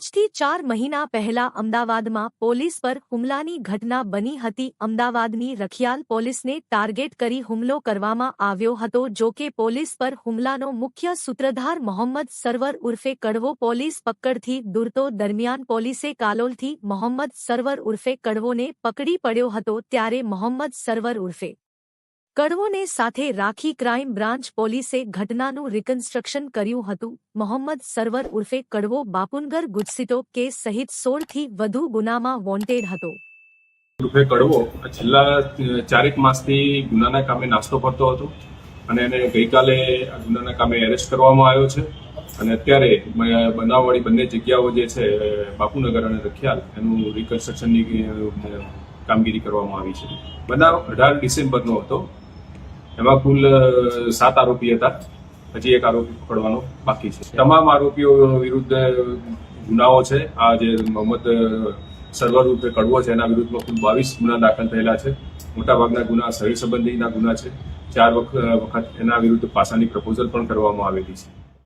આજથી ચાર મહિના પહેલા અમદાવાદમાં પોલીસ પર હુમલાની ઘટના બની હતી. અમદાવાદની રખિયાલ પોલીસને ટાર્ગેટ કરી હુમલો કરવામાં આવ્યો હતો. જો કે પોલીસ પર હુમલાનો મુખ્ય સૂત્રધાર મોહમ્મદ સરવર ઉર્ફે કડવો પોલીસ પકડથી દૂરતો દરમિયાન પોલીસે કાલોલથી મોહમ્મદ સરવર ઉર્ફે કડવોને પકડી પડ્યો હતો ત્યારે મોહમ્મદ સરવર ઉર્ફે કડવોને સાથે રાખી ક્રાઇમ બ્રાન્ચ પોલીસે ઘટનાનું રિકન્સ્ટ્રક્શન કર્યું હતું. મોહમ્મદ સરવર ઉર્ફે કડવો બાપુનગર ગુજસીટો કેસ સહિત સોળથી વધુ ગુનામાં વોન્ટેડ હતો. ઉર્ફે કડવો છેલ્લા ચારેક માસથી ગુનાના કામે નાસ્તો કરતો હતો અને એને ગઈકાલે ગુનાના કામે એરેસ્ટ કરવામાં આવ્યો છે. અને અત્યારે બનાવવાળી બંને જગ્યાઓ જે છે બાપુનગર અને રખિયાલ, એનું રિકન્સ્ટ્રક્શનની કામગીરી કરવામાં આવી છે. બનાવ અઢાર ડિસેમ્બરનો હતો. એમાં કુલ સાત આરોપી હતા. હજી એક આરોપી પકડવાનો બાકી છે. તમામ આરોપીઓ વિરુદ્ધ ગુનાઓ છે. આ જે મોહમ્મદ સર્વર રૂપે કડવો છે, એના વિરુદ્ધમાં કુલ બાવીસ ગુના દાખલ થયેલા છે. મોટાભાગના ગુના શરીર સંબંધીના ગુના છે. ચાર વખ- વખત એના વિરુદ્ધ પાસાની પ્રપોઝલ પણ કરવામાં આવેલી છે.